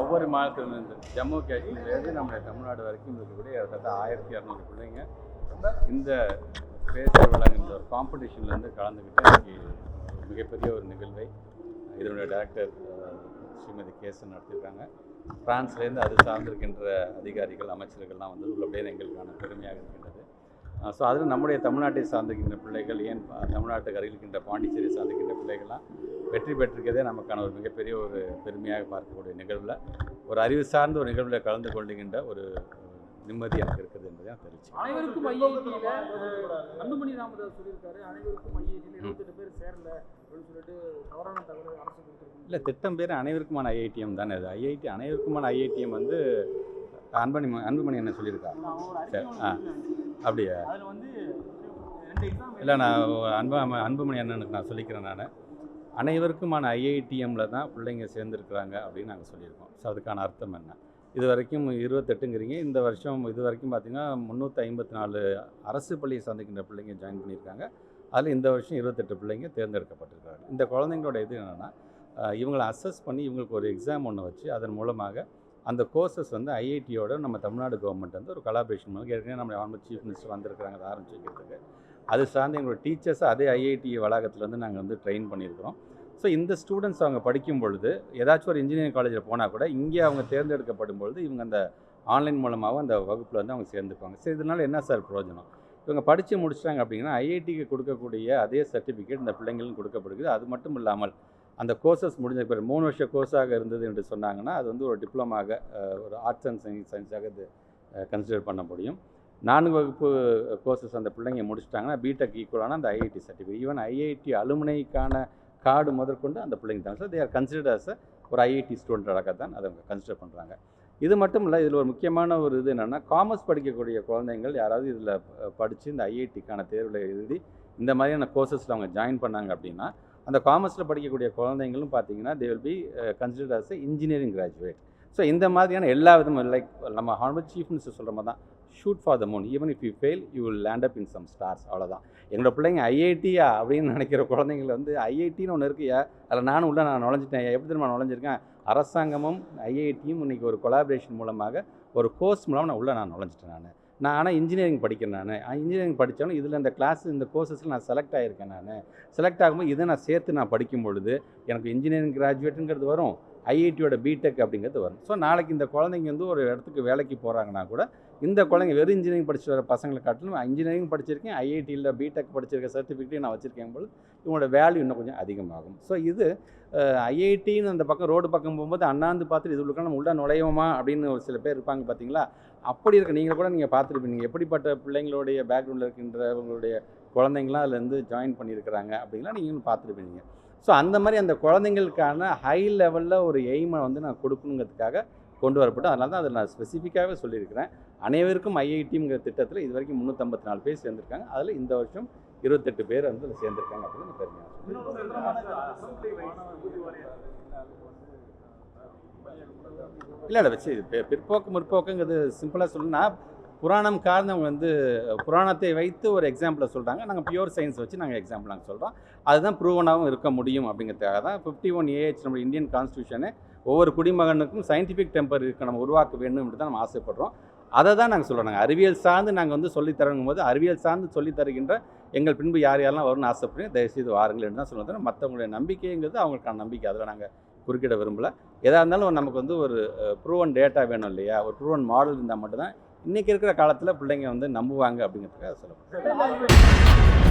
ஒவ்வொரு மாநிலத்திலிருந்து ஜம்மு காஷ்மீர்லேருந்து நம்முடைய தமிழ்நாடு வரைக்கும் இருக்கக்கூடிய கிட்டத்தட்ட ஆயிரத்தி இரநூறு பிள்ளைங்க இந்த பேசர் வழங்குகின்ற ஒரு காம்படிஷன்லேருந்து கலந்துக்கிட்டு இன்றைக்கி மிகப்பெரிய ஒரு நிகழ்வை இதனுடைய டைரக்டர் ஸ்ரீமதி கேசன் நடத்தியிருக்காங்க. பிரான்ஸ்லேருந்து அது சார்ந்திருக்கின்ற அதிகாரிகள் அமைச்சர்கள்லாம் வந்து உள்ளபடியே எங்களுக்கான பெருமையாக இருக்கின்றது. ஸோ அதில் நம்முடைய தமிழ்நாட்டை சார்ந்திருக்கின்ற பிள்ளைகள் ஏன் தமிழ்நாட்டுக்கு அருகில் இருக்கின்ற பாண்டிச்சேரி சார்ந்திருக்கின்ற பிள்ளைகள்லாம் வெற்றி பெற்றிருக்கதே நமக்கான ஒரு மிகப்பெரிய ஒரு பெருமையாக பார்க்கக்கூடிய நிகழ்வில் ஒரு அறிவு சார்ந்த ஒரு நிகழ்வில் கலந்து கொள்ளுகின்ற ஒரு நிம்மதி எனக்கு இருக்குது என்பதை நான் தெரிவிச்சு அனைவருக்கும் அன்புமணி ராமதாஸ் சொல்லியிருக்காரு. அனைவருக்கும் ஐஐடியில பேர் சேரல அப்படின்னு சொல்லிட்டு தவறான தகவல் அரசு கொடுத்துருக்கு இல்லை திட்டம் பேர் அனைவருக்குமான ஐஐடிஎம் தானே அது. ஐஐடி அனைவருக்குமான ஐஐடிஎம் வந்து அன்பணி அன்புமணி என்ன சொல்லியிருக்கா சரி, ஆ. அப்படியா? இல்லை நான் அன்பு அன்புமணி அண்ணனுக்கு நான் சொல்லிக்கிறேன் நான். அனைவருக்குமான ஐஐடிஎம்மில் தான் பிள்ளைங்க சேர்ந்துருக்குறாங்க அப்படின்னு நாங்கள் சொல்லியிருக்கோம். ஸோ அதுக்கான அர்த்தம் என்ன? இது வரைக்கும் இருபத்தெட்டுங்கிறீங்க. இந்த வருஷம் இது வரைக்கும் பார்த்தீங்கன்னா முந்நூற்றி ஐம்பத்தி நாலு அரசு பள்ளியை சந்திக்கின்ற பிள்ளைங்க ஜாயின் பண்ணியிருக்காங்க. அதில் இந்த வருஷம் இருபத்தெட்டு பிள்ளைங்க தேர்ந்தெடுக்கப்பட்டிருக்காங்க இந்த குழந்தைங்களோட இது என்னென்னா இவங்களை அசஸ் பண்ணி இவங்களுக்கு ஒரு எக்ஸாம் ஒன்று வச்சு அதன் மூலமாக அந்த கோர்சஸ் வந்து ஐஐடியோட நம்ம தமிழ்நாடு கவர்மெண்ட் வந்து ஒரு கலாபரேஷன் மூலம் ஏற்கனவே நம்ம ஆல்மோஸ்ட் சீஃப் மினிஸ்டர் வந்திருக்கிறாங்க அதை ஆரம்பிச்சு வைக்கிறதுக்கு அது சார்ந்து எங்களோட டீச்சர்ஸ் அதே ஐஐடி வளாகத்தில் வந்து நாங்கள் வந்து ட்ரெயின் பண்ணியிருக்கிறோம். ஸோ இந்த ஸ்டூடெண்ட்ஸ் அவங்க படிக்கும் பொழுது ஏதாச்சும் ஒரு இன்ஜினியரிங் காலேஜில் போனால் கூட இங்கே அவங்க தேர்ந்தெடுக்கப்படும் பொழுது இவங்க அந்த ஆன்லைன் மூலமாக அந்த வகுப்பில் வந்து அவங்க சேர்ந்துப்பாங்க சரி இதனால் என்ன சார் பிரயோஜனம்? இவங்க படித்து முடிச்சிட்டாங்க அப்படின்னா ஐஐடிக்கு கொடுக்கக்கூடிய அதே சர்டிஃபிகேட் இந்த பிள்ளைங்களும் கொடுக்கப்படுகிறது. அது மட்டும் இல்லாமல் அந்த கோர்சஸ் முடிஞ்ச பிறகு மூணு வருஷ கோர்ஸாக இருந்தது என்று சொன்னாங்கன்னா அது வந்து ஒரு டிப்ளமாக ஒரு ஆர்ட்ஸ் அண்ட் சயின்ஸ் சயின்ஸாக இது கன்சிடர் பண்ண முடியும். நான்கு வகுப்பு கோர்சஸ் அந்த பிள்ளைங்க முடிச்சிட்டாங்கன்னா பிடெக் ஈக்குவலான அந்த ஐஐடி சர்டிஃபிகேட் ஈவன் ஐஐடி அலுமினைக்கான கார்டு முதற்கொண்டு அந்த பிள்ளைங்க தான் sir they are considered as ஒரு ஐஐடி ஸ்டூடெண்ட்டாக தான் அதை அவங்க கன்சிடர் பண்ணுறாங்க இது மட்டும் இல்லை இதில் ஒரு முக்கியமான ஒரு இது என்னென்னா காமர்ஸ் படிக்கக்கூடிய குழந்தைங்கள் யாராவது இதில் படித்து இந்த ஐஐடிக்கான தேர்வில் எழுதி இந்த மாதிரியான கோர்சஸில் அவங்க ஜாயின் பண்ணாங்க அப்படின்னா அந்த காமர்ஸில் படிக்கக்கூடிய குழந்தைங்களும் பார்த்தீங்கன்னா they will be considered as engineering graduate so இந்த மாதிரியான எல்லா விதமும் லைக் நம்ம ஹார்வர்ட் சீஃப் மினிஸ்டர் சொல்கிற மாதிரி தான் shoot for the moon even if you fail you will land up in some stars அவ்வளோதான் எங்களோட பிள்ளைங்க ஐஐடியா அப்படின்னு நினைக்கிற குழந்தைங்கள வந்து ஐஐடின்னு ஒன்று இருக்குயா அதில் நானும் உள்ள நான் நுழைஞ்சிட்டேன் எப்படி தெரியுமா நுழைஞ்சிருக்கேன்? அரசாங்கமும் ஐஐடியும் இன்றைக்கி ஒரு கொலாபரேஷன் மூலமாக ஒரு கோர்ஸ் மூலமாக நான் உள்ளே நான் நுழைஞ்சிட்டேன் நான். நான் ஆனால் இன்ஜினியரிங் படிக்கிறேன் நான். இன்ஜினியரிங் படித்தாலும் இதில் இந்த கிளாஸ் இந்த கோர்சஸில் நான் செலக்ட் ஆகியிருக்கேன் நான். செலக்ட் ஆகும்போது இதை நான் சேர்த்து நான் படிக்கும் பொழுது எனக்கு இன்ஜினியரிங் கிராஜுவேட்டுங்கிறது வரும். ஐஐடியோட பிடெக் அப்படிங்கிறது வரும். ஸோ நாளைக்கு இந்த குழந்தைங்க வந்து ஒரு இடத்துக்கு வேலைக்கு போகிறாங்கன்னா கூட இந்த குழந்தைங்க வெறும் இன்ஜினியரிங் படிச்சு வர பசங்களை காட்டிலும் இன்ஜினியரிங் படிச்சிருக்கேன் ஐஐடியில் பிடெக் படிச்சிருக்க சர்டிஃபிகேட்டையும் நான் வச்சுருக்கேன் போது இவங்களோட வேல்யூ இன்னும் கொஞ்சம் அதிகமாகும். ஸோ இது ஐஐடின்னு அந்த பக்கம் ரோடு பக்கம் போகும்போது அண்ணாந்து பார்த்துட்டு இது உள்ள நம்ம உள்ளே நுழையுமா அப்படின்னு ஒரு சில பேர் இருப்பாங்க பார்த்தீங்களா? அப்படி இருக்க நீங்கள் கூட நீங்கள் பார்த்துருப்பீங்க. எப்படிப்பட்ட பிள்ளைங்களுடைய பேக்ரவுண்டில் இருக்கின்றவங்களுடைய குழந்தைங்களாம் அதில் இருந்து ஜாயின் பண்ணியிருக்கிறாங்க அப்படின்லாம் நீங்களும் பார்த்துருப்பீங்க. ஸோ அந்த மாதிரி அந்த குழந்தைங்களுக்கான ஹை லெவலில் ஒரு எய்மை வந்து நான் கொடுக்கணுங்கிறதுக்காக கொண்டு வரப்பட்டு அதனால தான் அதில் நான் ஸ்பெசிஃபிக்காகவே சொல்லியிருக்கிறேன். அனைவருக்கும் ஐஐடிங்கிற திட்டத்தில் இது வரைக்கும் முந்நூற்றம்பத்தி நாலு பேர் சேர்ந்துருக்காங்க. அதில் இந்த வருஷம் இருபத்தெட்டு பேர் வந்து அதில் சேர்ந்துருக்காங்க அப்படின்னு பெருமையாக இல்லை இல்லை வச்சு இது பிற்போக்கு முற்போக்குங்கிறது சிம்பிளாக சொல்லணும்னா புராணம் காரணவங்க வந்து புராணத்தை வைத்து ஒரு எக்ஸாம்பிளை சொல்கிறாங்க நாங்கள் பியூர் சயின்ஸ் வச்சு நாங்கள் எக்ஸாம்பிள் நாங்கள் சொல்கிறோம் அதுதான் ப்ரூவனாகவும் இருக்க முடியும் அப்படிங்கிறதுக்காக தான் ஃபிஃப்டி ஒன் ஏஹெச் நம்ம இந்தியன் கான்ஸ்டியூஷனு ஒவ்வொரு குடிமகனுக்கும் சயின்டிஃபிக் டெம்பர் இருக்க நம்ம உருவாக்க வேண்டும் என்று தான் நம்ம ஆசைப்படுறோம். அதை தான் நாங்கள் சொல்கிறோம் நாங்கள் அறிவியல் சார்ந்து நாங்கள் வந்து சொல்லித் போது அறிவியல் சார்ந்து சொல்லி தருகின்ற எங்கள் பின்பு யார் யாரெல்லாம் வரும்னு ஆசைப்படுறீங்க தயவுசெய்து வாருங்கள் என்று தான் சொல்லுவோம் மற்றவங்களுடைய நம்பிக்கைங்கிறது அவங்களுக்கான நம்பிக்கை. அதில் நாங்கள் குறுக்கிட விரும்பல. எதாக இருந்தாலும் நமக்கு வந்து ஒரு ப்ரூவன் டேட்டா வேணும் இல்லையா? ஒரு ப்ரூவன் மாடல் இருந்தால் மட்டும்தான். இன்றைக்கி இருக்கிற காலத்தில் பிள்ளைங்க வந்து நம்புவாங்க அப்படிங்கிறதுக்காக சொல்லுவோம்